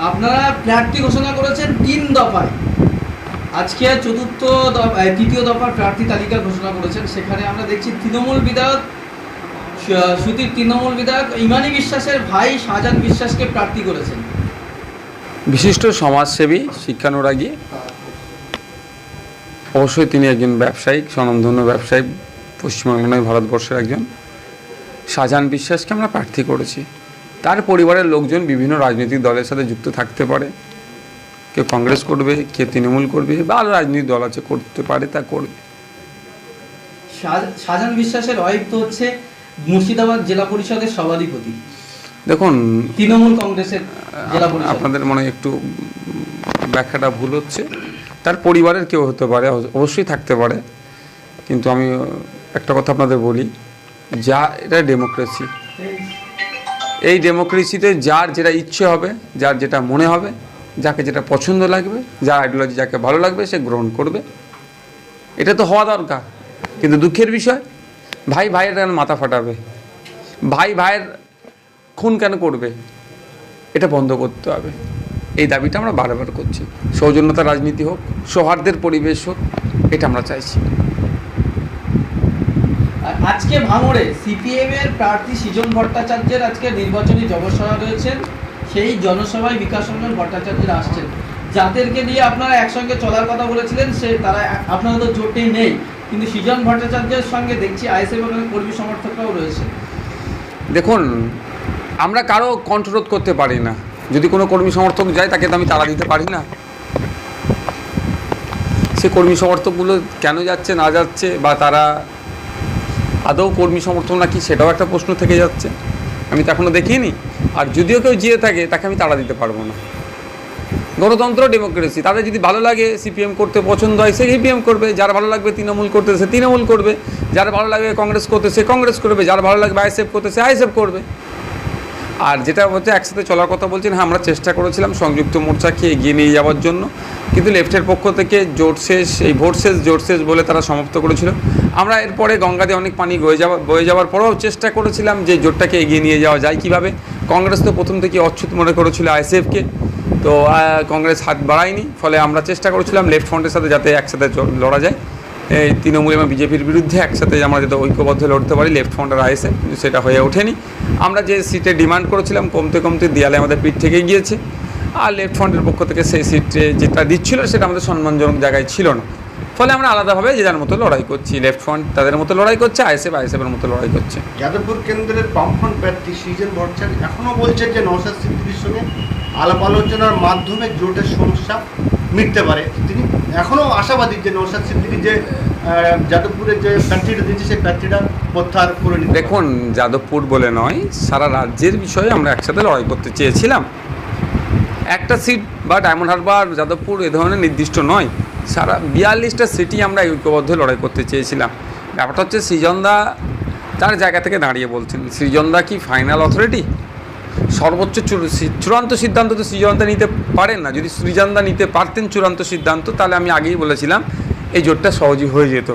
আপনারা প্রার্থী ঘোষণা করেছেন তিন দফায়। আজকে চতুর্থ তৃতীয় দফার প্রার্থী তালিকা ঘোষণা করেছেন। সেখানে আমরা দেখছি তৃণমূল বিধায়ক, স- সুদীপ তৃণমূল বিধায়ক ইমানি বিশ্বাসের ভাই শাহজাহান বিশ্বাসকে প্রার্থী করেছেন। বিশিষ্ট সমাজসেবী, শিক্ষানুরাগী। অবশ্যই তিনি একজন ব্যবসায়িক, স্বনামধন্য ব্যবসায়ী নয়, ভারতবর্ষের একজন। শাহজাহান বিশ্বাসকে আমরা প্রার্থী করেছি। তার পরিবারের লোকজন বিভিন্ন রাজনৈতিক দলের সাথে যুক্ত থাকতে পারে। কেউ কংগ্রেস করবে কেউ তৃণমূল করবে বা আরও রাজনৈতিক দল আছে করতে পারে তা করবে। শাহজাহান বিশ্বাসের ওয়াইফ তো হচ্ছে মুর্শিদাবাদ জেলা পরিষদের সভাধিপতি। দেখুন তৃণমূল কংগ্রেসের আপনাদের মনে একটু ব্যাখ্যাটা ভুল হচ্ছে। তার পরিবারের কেউ হতে পারে অবশ্যই থাকতে পারে। কিন্তু আমি একটা কথা আপনাদের বলি যা, এটা ডেমোক্রেসি এই ডেমোক্রেসিতে যার যেটা ইচ্ছে হবে, যার যেটা মনে হবে, যাকে যেটা পছন্দ লাগবে, যার আইডিওলজি যাকে ভালো লাগবে, সে গ্রহণ করবে। এটা তো হওয়া দরকার। কিন্তু দুঃখের বিষয়, ভাই ভাইয়ের কেন মাথা ফাটাবে? ভাই ভাইয়ের খুন কেন করবে? এটা বন্ধ করতে হবে। এই দাবিটা আমরা বারবার করছি। সৌজন্যতা রাজনীতি হোক, সৌহার্দ্যের পরিবেশ হোক, এটা আমরা চাইছি। আজকে ভাঙড়ে সিপিএম এর প্রার্থী সৃজন ভট্টাচার্যের আজকে নির্বাচনী জনসভা রয়েছেন সেই জনসভায় বিকাশ রঞ্জন ভট্টাচার্যের আসছেন। যাদেরকে নিয়ে আপনারা একসঙ্গে চলার কথা বলেছিলেন, সে তারা আপনারা তো জোটে নেই। কিন্তু সৃজন ভট্টাচার্যের সঙ্গে দেখছি আইএসএফ কর্মী সমর্থকরাও রয়েছে দেখুন, আমরা কারও কণ্ঠরোধ করতে পারি না। যদি কোনো কর্মী সমর্থক যায়, তাকে তো আমি তাড়া দিতে পারি না। সে কর্মী সমর্থকগুলো কেন যাচ্ছে, না যাচ্ছে, বা তারা আদৌ কর্মী সমর্থন নাকি সেটাও একটা প্রশ্ন থেকে যাচ্ছে। আমি তো এখনও দেখিনি। আর যদিও কেউ জিয়ে থাকে, তাকে আমি তাড়া দিতে পারব না। গণতন্ত্র, ডেমোক্রেসি, তাদের যদি ভালো লাগে, সিপিএম করতে পছন্দ হয়, সে সিপিএম করবে। যার ভালো লাগবে, তৃণমূল করতে সে তৃণমূল করবে। যার ভালো লাগবে, কংগ্রেস করতে সে কংগ্রেস করবে। যার ভালো লাগবে, আইএসএফ করতে সে আইএসএফ করবে। আর যেটা হচ্ছে, একসাথে চলার কথা বলছেন হ্যাঁ আমরা চেষ্টা করেছিলাম সংযুক্ত মোর্চাকে এগিয়ে নিয়ে যাওয়ার জন্য। কিন্তু লেফটের পক্ষ থেকে জোট শেষ, এই ভোট শেষ জোট শেষ বলে তারা সমাপ্ত করেছিল। আমরা এরপরে গঙ্গাতে অনেক পানি বয়ে যাওয়া, বয়ে যাওয়ার পরেও চেষ্টা করেছিলাম যে জোটটাকে এগিয়ে নিয়ে যাওয়া যায় কীভাবে। কংগ্রেস তো প্রথম থেকে অচ্যুত মনে করেছিল আইএসএফকে। তো কংগ্রেস হাত বাড়ায়নি, ফলে আমরা চেষ্টা করেছিলাম লেফট ফ্রন্টের সাথে যাতে একসাথে লড়া যায়। তৃণমূল এবং বিজেপির বিরুদ্ধে একসাথে আমরা যাতে ঐক্যবদ্ধ লড়তে পারি লেফট ফ্রন্ট আর আইএসএফ কিন্তু সেটা হয়ে ওঠেনি। আমরা যে সিটে ডিমান্ড করেছিলাম, কমতে কমতে দেয়ালে আমাদের পিঠ থেকে গিয়েছে। আর লেফট ফ্রন্টের পক্ষ থেকে সেই সিটে যেটা দিচ্ছিল, সেটা আমাদের সম্মানজনক জায়গায় ছিল না। ফলে আমরা আলাদাভাবে যে যার মতো লড়াই করছি লেফট ফ্রন্ট তাদের মতো লড়াই করছে আইএসএফ আইএসএফের মতো লড়াই করছে। যাদবপুর কেন্দ্রের বামফ্রন্ট প্রার্থী সৃজন ভট্টাচার্য এখনও বলছেন যে নওশাদ সিদ্দিকির সঙ্গে আলাপ আলোচনার মাধ্যমে জোটের সমস্যা মিটতে পারে। তিনি এখনও আশাবাদী যে নওশাদ সিদ্দিকি যে যাদবপুরের যে প্রার্থীটা দিয়েছে, সেই প্রার্থীটা প্রত্যাহার করে দেখুন, যাদবপুর বলে নয়, সারা রাজ্যের বিষয়ে আমরা একসাথে লড়াই করতে চেয়েছিলাম। একটা সিট বা ডায়মন্ড হারবার যাদবপুর এ ধরনের নির্দিষ্ট নয়, সারা বিয়াল্লিশটা সিটি আমরা ঐক্যবদ্ধ লড়াই করতে চেয়েছিলাম। ব্যাপারটা হচ্ছে সৃজনদা তার জায়গা থেকে দাঁড়িয়ে বলছেন, সৃজনদা কি ফাইনাল অথরিটি সর্বোচ্চ চূড়ান্ত সিদ্ধান্ত তো সৃজনদা নিতে পারেন না। যদি সৃজনদা নিতে পারতেন চূড়ান্ত সিদ্ধান্ত তাহলে আমি আগেই বলেছিলাম এই জোটটা সহজই হয়ে যেত।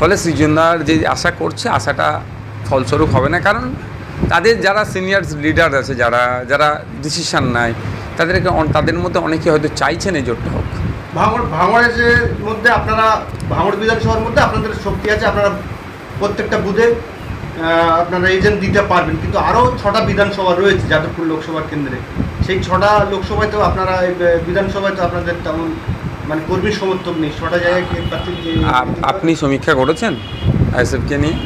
ফলে সৃজনদার যে আশা করছে আশাটা ফলস্বরূপ হবে না। কারণ তাদের যারা সিনিয়র লিডার আছে যারা যারা ডিসিশন নেয় তাদেরকে তাদের মধ্যে অনেকে হয়তো চাইছেন এই জোটটা হোক। ভাঙড় ভাঙড়ের মধ্যে আপনারা ভাঙড় বিধানসভার মধ্যে আপনাদের শক্তি আছে আপনারা প্রত্যেকটা আহ, আপনারা এজেন্ট দিতে পারবেন। কিন্তু আরও ছটা বিধানসভা রয়েছে যাদবপুর লোকসভা কেন্দ্রে। সেই ছটা লোকসভায় তো আপনারা এই বিধানসভায় তো আপনাদের তেমন মানে কর্মী সমর্থক নেই। ছটা জায়গায় আপনি সমীক্ষা করেছেন আইএসএফকে নিয়ে?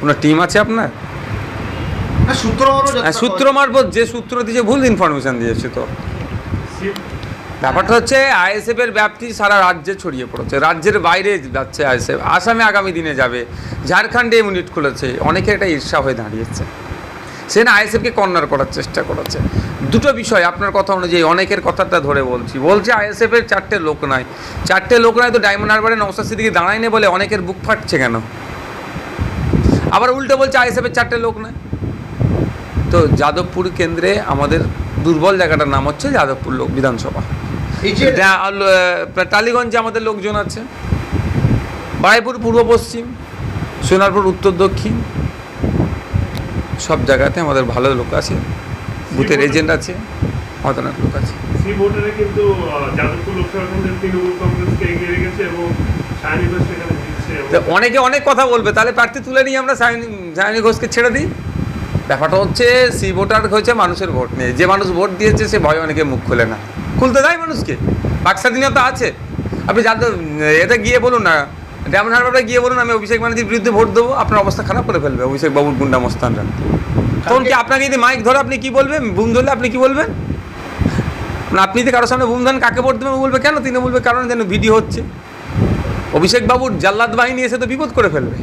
কোনো টিম আছে আপনার? সূত্র হ্যাঁ, সূত্র মারফত যে সূত্র দিয়েছে ভুল ইনফরমেশন দিয়েছে তো। ব্যাপারটা হচ্ছে, আইএসএফ এর ব্যাপ্তি সারা রাজ্যে ছড়িয়ে পড়েছে, রাজ্যের বাইরে যাচ্ছে আইএসএফ। আসামে আগামী দিনে যাবে। ঝাড়খণ্ডে ইউনিট খুলেছে, অনেকের এটা ঈর্ষা হয়ে দাঁড়িয়েছে। সে না আইএসএফকে কর্নার করার চেষ্টা করেছে। দুটো বিষয় আপনার কথা অনুযায়ী, অনেকের কথাটা ধরে বলছি। বলছে, আইএসএফ এর চারটে লোক নাই। চারটে লোক নাই তো ডায়মন্ড হারবারে নৌসাদ সিদ্দিকি দাঁড়ায়নি বলে অনেকের বুক ফাটছে কেন? আবার উল্টে বলছে, আইএসএফ এর চারটে লোক নাই। তো যাদবপুর কেন্দ্রে আমাদের দুর্বল জায়গাটার নাম হচ্ছে যাদবপুর লোক বিধানসভা। টালিগঞ্জে আমাদের লোকজন আছে। বারাইপুর পূর্ব পশ্চিম সোনারপুর উত্তর দক্ষিণ। সব জায়গাতে আমাদের ভালো লোক আছে। বুথের এজেন্ট আছে আমাদের অনেক লোক আছে। কিন্তু যাদবপুর লোকসভা তৃণমূল কংগ্রেসকে এগিয়ে রেখেছে এবং সায়নী ঘোষ সেখানে জিতছে এবং তো অনেকে অনেক কথা বলবে তাহলে প্রার্থী তুলে নিয়ে আমরা সায়নী সায়নী ঘোষকে ছেড়ে দিই। ব্যাপারটা হচ্ছে সি ভোটার হয়েছে মানুষের ভোট নিয়ে। যে মানুষ ভোট দিয়েছে সে ভয় অনেকে মুখ খোলে না। খুলতে দেয় মানুষকে। বাক স্বাধীনতা আছে। আপনি যাদের এতে গিয়ে বলুন না ডেমন হারবারে গিয়ে বলুন আমি অভিষেক ব্যানার্জির বিরুদ্ধে ভোট দেবো, আপনার অবস্থা খারাপ করে ফেলবে, অভিষেক বাবুর গুন্ডা মস্তানরা তখন কি আপনাকে যদি মাইক ধরে আপনি কি বলবেন? বুম ধরলে আপনি কি বলবেন? না আপনি যদি কারোর সামনে বুম ধরেন, কাকে ভোট দেবেন বলবে কেন? তিনি বলবে কারণ যেন ভিডিও হচ্ছে। অভিষেক বাবুর জাল্লাদ বাহিনী এসে তো বিপদ করে ফেলবে।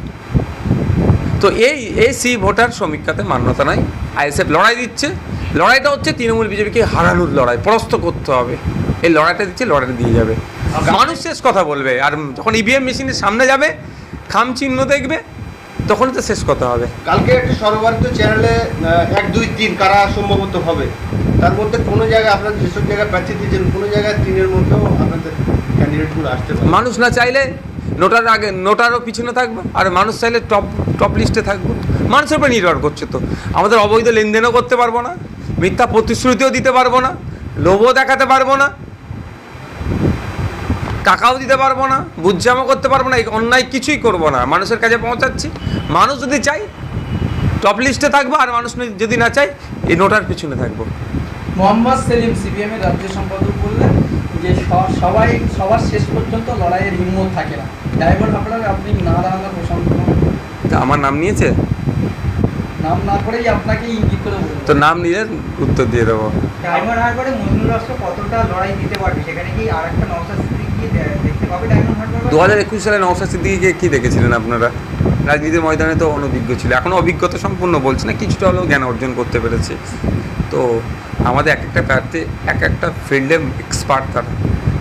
তো এই এই সি ভোটার সমীক্ষাতে মান্যতা নাই। আইএসএফ লড়াই দিচ্ছে। লড়াইটা হচ্ছে তৃণমূল বিজেপিকে হারানোর লড়াই পরাস্ত করতে হবে। এই লড়াইটা দিচ্ছে লড়াইটা দিয়ে যাবে। মানুষ শেষ কথা বলবে আর যখন ইভিএম মেশিনের সামনে যাবে খাম চিহ্ন দেখবে তখন তো শেষ কথা হবে। কালকে একটি সর্বভারতীয় চ্যানেলে এক দুই তিন কারা সম্ভবত হবে তার মধ্যে কোনো জায়গায় আপনারা যেসব জায়গায় প্রার্থী দিয়েছেন কোনো জায়গায় তিনের মধ্যেও আপনাদের ক্যান্ডিডেটগুলো আসতে পারে? মানুষ না চাইলে নোটার আগে নোটারও পিছনে থাকব আর মানুষ চাইলে টপ টপ লিস্টে থাকব। মানুষের উপর নির্ভর করছে তো। আমাদের অবৈধ লেনদেনও করতে পারব না। মিথ্যা প্রতিশ্রুতিও দিতে পারব না লোভও দেখাতে পারব না টাকাও দিতে পারব না বুঝজামও করতে পারব না অন্যায় কিছুই করব না মানুষের কাছে পৌঁছাচ্ছি। মানুষ যদি চাই টপ লিস্টে থাকব আর মানুষ যদি না চাই এই নোটার পিছনে থাকব। মোহাম্মদ সেলিম সিপিএম এর রাজ্য সম্পাদক বললেন যে সবাই সবার শেষ পর্যন্ত লড়াইয়ের হিম্মত থাকে না। ড্রাইভার আপনার আপনি না দাঁড়ানোর প্রসঙ্গ আমার নাম নিয়েছে? নাম না করেই আপনাকে ইঙ্গিত করে তো নাম নিলে উত্তর দিয়ে দেবো। ডায়মন্ড হারবারে মজনুর রাষ্ট্র কতটা লড়াই দিতে পারবে? সেখানে কি আর একটা সিদ্দিকি দেখতে পাবে ডায়মন্ড হারবার দু হাজার একুশ সালে নওশাদ সিদ্দিকিকে কী দেখেছিলেন আপনারা? রাজনীতির ময়দানে তো অনভিজ্ঞ ছিল। এখনও অভিজ্ঞতা সম্পূর্ণ বলছে না কিছুটা হলেও জ্ঞান অর্জন করতে পেরেছে। তো আমাদের এক একটা প্রার্থী এক একটা ফিল্ডে এক্সপার্ট তারা।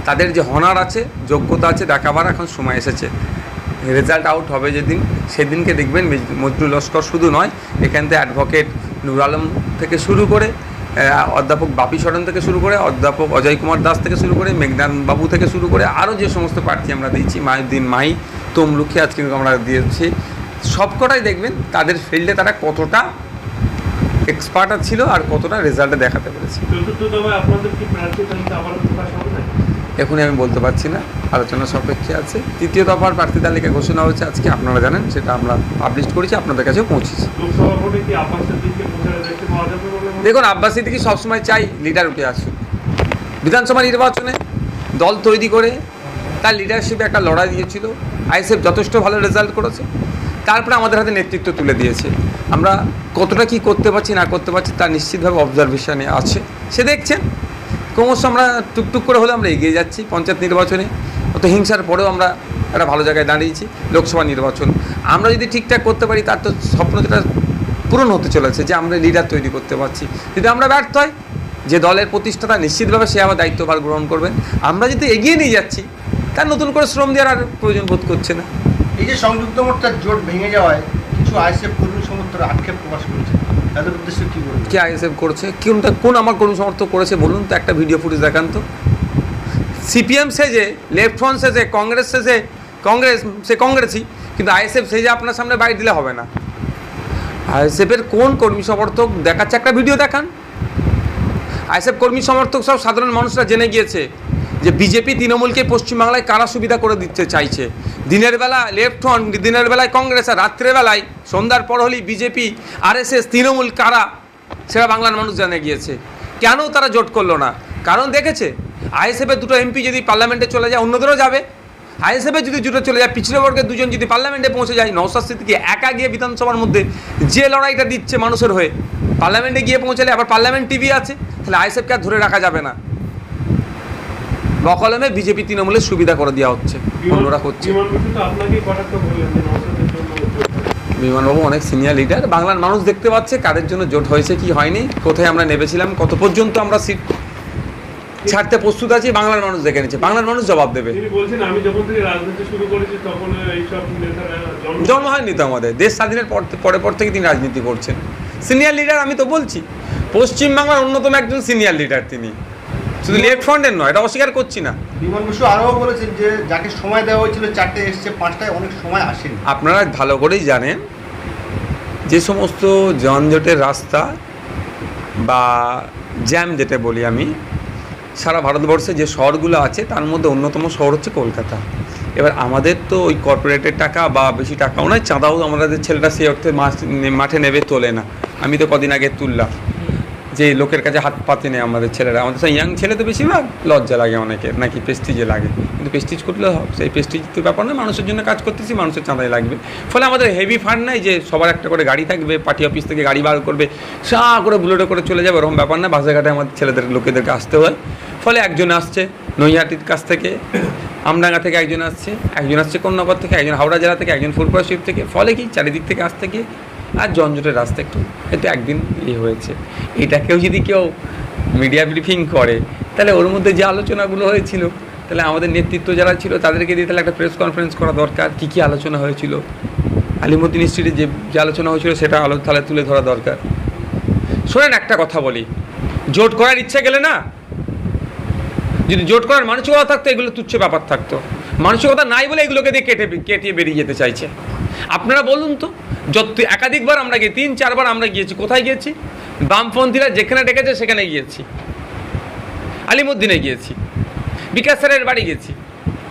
তাদের যে হনার আছে যোগ্যতা আছে দেখাবার এখন সময় এসেছে। রেজাল্ট আউট হবে যেদিন, সেদিনকে দেখবেন মেজ- মজরুল লস্কর শুধু নয়, এখান থেকে অ্যাডভোকেট নুর আলম থেকে শুরু করে অধ্যাপক বাপি সরণ থেকে শুরু করে, অধ্যাপক অজয় কুমার দাস থেকে শুরু করে মেঘনান বাবু থেকে শুরু করে, আরও যে সমস্ত প্রার্থী আমরা দিয়েছি, মাহিউদ্দিন মাহি তমলুকে আজকে আমরা দিয়েছি সবকটাই দেখবেন তাদের ফিল্ডে তারা কতটা এক্সপার্ট ছিল আর কতটা রেজাল্টে দেখাতে পেরেছে। এখনই আমি বলতে পারছি না। আলোচনা সাপেক্ষে আছে। তৃতীয় দফার প্রার্থী তালিকা ঘোষণা হয়েছে আজকে, আপনারা জানেন, সেটা আমরা পাবলিশ করেছি, আপনাদের কাছেও পৌঁছেছি? দেখুন, আব্বাস সিদ্দিকি সবসময় চাই লিডার উঠে আসুক। বিধানসভা নির্বাচনে দল তৈরি করে তার লিডারশিপে একটা লড়াই দিয়েছিল। আইএসএফ যথেষ্ট ভালো রেজাল্ট করেছে। তারপরে আমাদের হাতে নেতৃত্ব তুলে দিয়েছে। আমরা কতটা কি করতে পারছি, না করতে পারছি তার নিশ্চিতভাবে অবজারভেশনে আছে। সে দেখছেন ক্রমশ আমরা টুকটুক করে হলে আমরা এগিয়ে যাচ্ছি পঞ্চায়েত নির্বাচনে। অত হিংসার পরেও আমরা একটা ভালো জায়গায় দাঁড়িয়েছি, লোকসভা নির্বাচন। আমরা যদি ঠিকঠাক করতে পারি, তার তো স্বপ্ন যেটা পূরণ হতে চলেছে যে আমরা লিডার তৈরি করতে পারছি। যদি আমরা ব্যর্থ হয় যে দলের প্রতিষ্ঠাতা নিশ্চিতভাবে সে আবার দায়িত্বভার গ্রহণ করবেন। আমরা যদি এগিয়ে নিয়ে যাচ্ছি, তার নতুন করে শ্রম দেওয়ার আর প্রয়োজন বোধ করছে না। এই যে সংযুক্ত মোর্চার জোট ভেঙে যাওয়ায় কিছু আইসিএফ কর্মী সমর্থকরা আক্ষেপ প্রকাশ করেছে কি বলবেন? কে আইএসএফ করছে? কোনটা, কোন আমার কর্মী সমর্থক করেছে বলুন তো, একটা ভিডিও ফুটেজ দেখান তো। সিপিএম সেজে লেফট ফ্রন্ট সেজে কংগ্রেস সেজে কংগ্রেস, সে কংগ্রেসই, কিন্তু আইএসএফ সেজে আপনার সামনে বাইরে দিলে হবে না। আইএসএফের কোন কর্মী সমর্থক দেখাচ্ছে? একটা ভিডিও দেখান। আইএসএফ কর্মী সমর্থক সব সাধারণ মানুষরা জেনে গিয়েছে। যে বিজেপি তৃণমূলকে পশ্চিমবাংলায় কারা সুবিধা করে দিতে চাইছে? দিনের বেলা লেফট ফ্রন্ট দিনের বেলায় কংগ্রেস, আর রাত্রেবেলায় সন্ধ্যার পর হলেই বিজেপি আরএসএস তৃণমূল কারা? সেটা বাংলার মানুষ জানে গিয়েছে। কেন তারা জোট করল না? কারণ দেখেছে আইএসএফের দুটো এমপি যদি পার্লামেন্টে চলে যায়, অন্যদেরও যাবে। আইএসএফের যদি দুটো চলে যায় পিছড়ে বর্গের দুজন যদি পার্লামেন্টে পৌঁছে যায় নৌসাদ সিদ্দিকি একা গিয়ে বিধানসভার মধ্যে যে লড়াইটা দিচ্ছে মানুষের হয়ে পার্লামেন্টে গিয়ে পৌঁছালে আবার পার্লামেন্ট টিভি আছে, তাহলে আইএসএফকে আর ধরে রাখা যাবে না। বকলমে বিজেপি তৃণমূলের সুবিধা করে দেওয়া হচ্ছে অন্যরা করছে। বিমানবাবু অনেক সিনিয়র লিডার বাংলার মানুষ দেখতে পাচ্ছে কাদের জন্য জোট হয়েছে কি হয়নি কোথায় আমরা নেমেছিলাম কত পর্যন্ত আমরা সিট ছাড়তে প্রস্তুত আছি বাংলার মানুষ দেখে নিচ্ছে বাংলার মানুষ জবাব দেবে। জন্ম হয়নি তো আমাদের দেশ স্বাধীনের পর পরে পর থেকে তিনি রাজনীতি করছেন। সিনিয়র লিডার আমি তো বলছি পশ্চিমবাংলার অন্যতম একজন সিনিয়র লিডার তিনি। শুধু লেফট ফ্রন্টের নয় এটা অস্বীকার করছি না। বিমান বসু আরও বলেছেন যে যাকে সময় দেওয়া হয়েছিল চারটে এসছে পাঁচটায় অনেক সময় আসেনি। আপনারা ভালো করেই জানেন যে সমস্ত যানজটের রাস্তা বা জ্যাম যেটা বলি আমি সারা ভারতবর্ষে যে শহরগুলো আছে তার মধ্যে অন্যতম শহর হচ্ছে কলকাতা। এবার আমাদের তো ওই কর্পোরেটের টাকা বা বেশি টাকাও নয় চাঁদাও আমাদের ছেলেরা সেই অর্থে মাঠে নেবে তোলে না। আমি তো কদিন আগে তুললাম। যে লোকের কাছে হাত পাতে নেই আমাদের ছেলেরা। আমাদের সেই ইয়াং ছেলে তো বেশিরভাগ লজ্জা লাগে অনেকের, নাকি প্রেস্টিজে লাগে। কিন্তু প্রেস্টিজ করলে সেই প্রেস্টিজ তো ব্যাপার না মানুষের জন্য কাজ করতেছি, মানুষের চাঁদাই লাগবে। ফলে আমাদের হেভি ফান্ড নাই যে সবার একটা করে গাড়ি থাকবে পার্টি অফিস থেকে গাড়ি বার করবে, সা করে বুলেটে করে চলে যাবে, ওরকম ব্যাপার না, বাসে ঘাটে আমাদের ছেলেদের, লোকেদেরকে আসতে হয়। ফলে একজন আসছে নৈহাটির কাছ থেকে, আমডাঙ্গা থেকে একজন আসছে একজন আসছে কন্যাকর থেকে, একজন হাওড়া জেলা থেকে, একজন ফুরপুরা শিব থেকে। ফলে কি? চারিদিক থেকে আসতে গিয়ে আর জঞ্জটের রাস্তা একটু একটু একদিন ইয়ে হয়েছে। এটাকেও যদি কেউ মিডিয়া ব্রিফিং করে, তাহলে ওর মধ্যে যে আলোচনাগুলো হয়েছিল, তাহলে আমাদের নেতৃত্ব যারা ছিল, তাদেরকে দিয়ে তাহলে একটা প্রেস কনফারেন্স করা দরকার, কী কী আলোচনা হয়েছিল। আলিমুদ্দিন স্ট্রিটে যে যে আলোচনা হয়েছিল, সেটা আলো তাহলে তুলে ধরা দরকার। শোনেন একটা কথা বলি, জোট করার ইচ্ছে গেলে না, যদি জোট করার মানসিকতা থাকতো, এগুলো তুচ্ছ ব্যাপার থাকতো। মানসিকতা নাই বলে এগুলোকে দিয়ে কেটে কেটিয়ে বেরিয়ে যেতে চাইছে। আপনারা বলুন তো যত একাধিকবার আমরা গিয়ে, তিন, চারবার আমরা গিয়েছি। কোথায় গিয়েছি? বামপন্থীরা যেখানে ডেকেছে, সেখানে গিয়েছি। আলিমুদ্দিনে গিয়েছি। বিকাশ স্যারের বাড়ি গেছি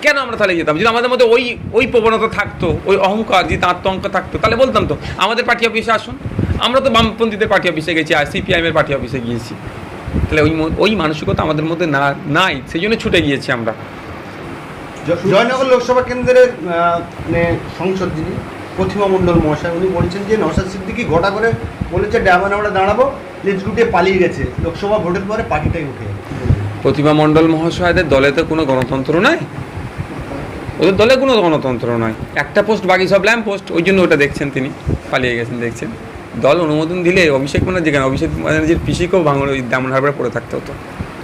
কেন আমরা তাহলে যেতাম? যদি আমাদের মধ্যে ওই ওই প্রবণতা থাকতো, ওই অহংকার, যদি আত্মহংকার থাকতো, তাহলে বলতাম তো, আমাদের পার্টি অফিসে আসুন। আমরা তো বামপন্থীদের পার্টি অফিসে গেছি, আর সিপিআইএমের পার্টি অফিসে গিয়েছি। তাহলে ওই ওই মানসিকতা আমাদের মধ্যে না, নাই। সেই জন্য ছুটে গিয়েছি আমরা। জয়নগর লোকসভা কেন্দ্রের মানে সংসদ যিনি প্রতিমা মণ্ডল মহাশয় উনি বলছেন যে নওশাদ সিদ্দিকি গোটা করে বলেছে ড্যামান আমরা দাঁড়াবো লেজ গুটিয়ে পালিয়ে গেছে। লোকসভা ভোটের পরে পার্টিটাই উঠে প্রতিমা মণ্ডল মহাশয়দের দলে তো কোনো গণতন্ত্র নাই। ওদের দলে কোনো গণতন্ত্র নয় একটা পোস্ট বাকি সব ল্যাম্প পোস্ট ওই জন্য ওটা দেখছেন তিনি পালিয়ে গেছেন দেখছেন। দল অনুমোদন দিলে অভিষেক মানে যেখানে অভিষেক ব্যানার্জির পিসিকেও ভাঙড় ওই দামন হারবার পড়ে থাকতে হতো।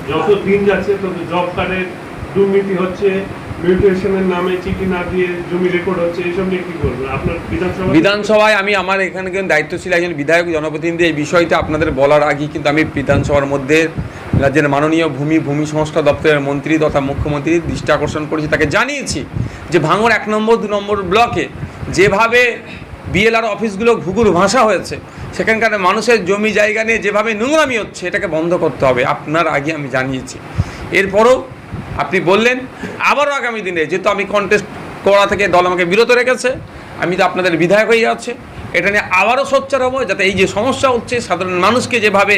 যত দিন যাচ্ছে তত জব কার্ডের দুর্নীতি হচ্ছে। মিউটেশনের নামে চিঠি না দিয়ে জমি রেকর্ড হচ্ছে, এইসব নিয়ে কি করবেন আপনার বিধানসভা বিধানসভায় আমি আমার এখানে কিন্তু দায়িত্বশীল একজন বিধায়ক জনপ্রতিনিধি, এই বিষয়টা আপনাদের বলার আগে কিন্তু আমি বিধানসভার মধ্যে রাজ্যের মাননীয় ভূমি ভূমি সংস্কার দপ্তরের মন্ত্রী তথা মুখ্যমন্ত্রীর দৃষ্টি আকর্ষণ করেছি, তাকে জানিয়েছি যে ভাঙড় এক নম্বর, দু নম্বর ব্লকে যেভাবে বিএলআর অফিসগুলো ঘুঘুর ভাষা হয়েছে, সেখানকার মানুষের জমি জায়গা নিয়ে যেভাবে নোংরামি হচ্ছে, এটাকে বন্ধ করতে হবে, আপনার আগে আমি জানিয়েছি। এরপরও আপনি বললেন, আবারও আগামী দিনে যেহেতু আমি কন্টেস্ট করা থেকে দল আমাকে বিরত রেখেছে, আমি তো আপনাদের বিধায়ক হয়ে যাচ্ছে, এটা নিয়ে আবারও সোচ্চার হব, যাতে এই যে সমস্যা হচ্ছে, সাধারণ মানুষকে যেভাবে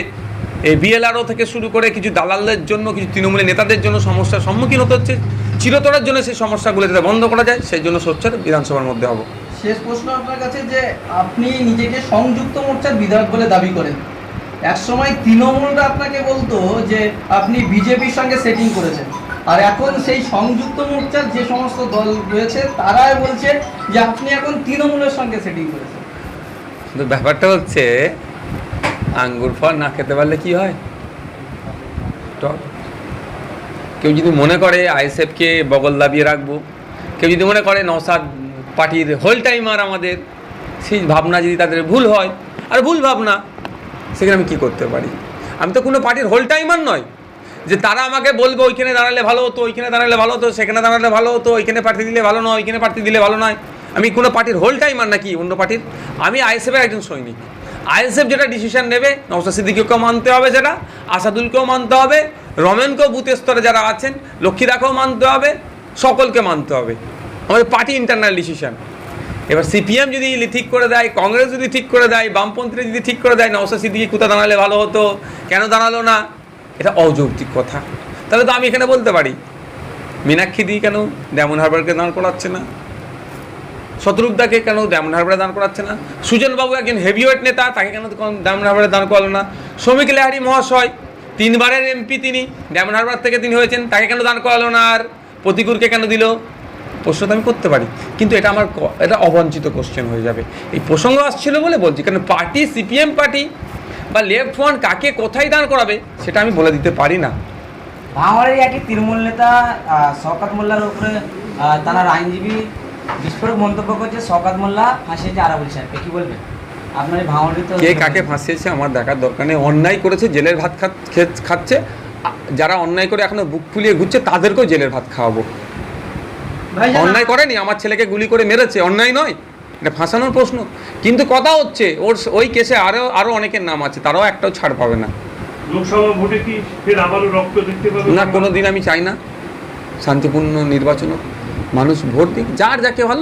এই বিএলআরও থেকে শুরু করে কিছু দালালদের জন্য, কিছু তৃণমূলের নেতাদের জন্য সমস্যার সম্মুখীন হতে হচ্ছে, চিরতরের জন্য সেই সমস্যাগুলো যাতে বন্ধ করা যায়, সেই জন্য সোচ্চার বিধানসভার মধ্যে হব। শেষ প্রশ্ন আপনার কাছে যে, আপনি নিজেকে সংযুক্ত মোর্চার বিধায়ক বলে দাবি করেন। একসময় তৃণমূলরা আপনাকে বলতো যে আপনি বিজেপির সঙ্গে সেটিং করেছেন। আর এখন সেই সংযুক্ত মোর্চার যে সমস্ত দল রয়েছে, তারাই বলছে যে আপনি এখন তৃণমূলের সঙ্গে সেটিং করেছেন। কিন্তু ব্যাপারটা হচ্ছে, আঙ্গুর ফল না খেতে পারলে কি হয়? কেউ যদি মনে করে আইএসএফকে বগল দাবিয়ে রাখব, কেউ যদি মনে করে নসাদ পার্টির হোল টাইমার আমাদের, সেই ভাবনা যদি তাদের ভুল হয়, আর ভুল ভাবনা সেখানে আমি কী করতে পারি? আমি তো কোনো পার্টির হোল টাইমার নয়। যে তারা আমাকে বলবে, ওইখানে দাঁড়ালে ভালো হতো, ওইখানে দাঁড়ালে ভালো হতো, সেখানে দাঁড়ালে ভালো হতো, ওইখানে পার্টি দিলে ভালো নয়, ওইখানে পার্টি দিলে ভালো নয়। আমি কোনো পার্টির হোল টাইমার নাকি অন্য পার্টির আমি আইএসএফের একজন সৈনিক। আইএসএফ যেটা ডিসিশন নেবে নওসাদ সিদ্দিকিকেও মানতে হবে যেটা, আসাদুলকেও মানতে হবে, রমেনকেও বুথ স্তরে যারা আছেন, লক্ষ্মীদাকেও মানতে হবে, সকলকে মানতে হবে। আমাদের পার্টি ইন্টারনাল ডিসিশন এবার সিপিএম যদি ঠিক করে দেয়, কংগ্রেস যদি ঠিক করে দেয়, বামপন্থীরা যদি ঠিক করে দেয় নওসাদ সিদ্দিকি কোথা দাঁড়ালে ভালো হতো, কেন দাঁড়াল না? এটা অযৌক্তিক কথা। তাহলে তো আমি এখানে বলতে পারি, মীনাক্ষী দি কেন ডেমন হারবারকে দাঁড় করাচ্ছে না? শত্রুপদাকে কেন ডেমন হারবারে দাঁড় করাচ্ছে না? সুজনবাবু একজন হেভিওয়েট নেতা, তাকে কেন ডেমন হারবারে দাঁড় করালো না? শ্রমিক লেহারি মহাশয়, তিনবারের এমপি তিনি ডেমন হারবার থেকে তিনি হয়েছেন, তাকে কেন দাঁড় করালো না আর? প্রতিকূরকে কেন দিল? প্রশ্ন তো আমি করতে পারি। কিন্তু এটা আমার এটা অবাঞ্ছিত কোশ্চেন হয়ে যাবে। এই প্রসঙ্গ আসছিল বলে বলছি কারণ পার্টি সিপিএম পার্টি বা লেফট ফ্রন্ট কাকে কোথায় দাঁড় করাবে সেটা আমি বলে দিতে পারি না। ভাঙড়ের একটি তৃণমূল নেতা আহ, শওকত মোল্লার উপরে তার আইনজীবী বিস্ফোরক মন্তব্য করছে শওকত মোল্লা ফাঁসিয়েছে আরাবুল সাহেবকে। কি বলবেন? আপনার এই তো কে কাকে ফাঁসিয়েছে আমার দেখার দরকার নেই। অন্যায় করেছে জেলের ভাত খাচ্ছে যারা অন্যায় করে এখনও বুক ফুলিয়ে ঘুরছে তাদেরকেও জেলের ভাত খাওয়াবো। অন্যায় করেনি আমার ছেলেকে গুলি করে মেরেছে অন্যায় নয়। এটা ফাঁসানোর প্রশ্ন। কিন্তু কথা হচ্ছে ওর ওই কেসে আরও আরও অনেকের নাম আছে তারাও একটাও ছাড় পাবে না। লোকসভা ভোটে কি ফের আবারও রক্ত দেখতে পাবে? না কোনো দিন আমি চাই না। শান্তিপূর্ণ নির্বাচন মানুষ ভোট দিক যার যাকে ভালো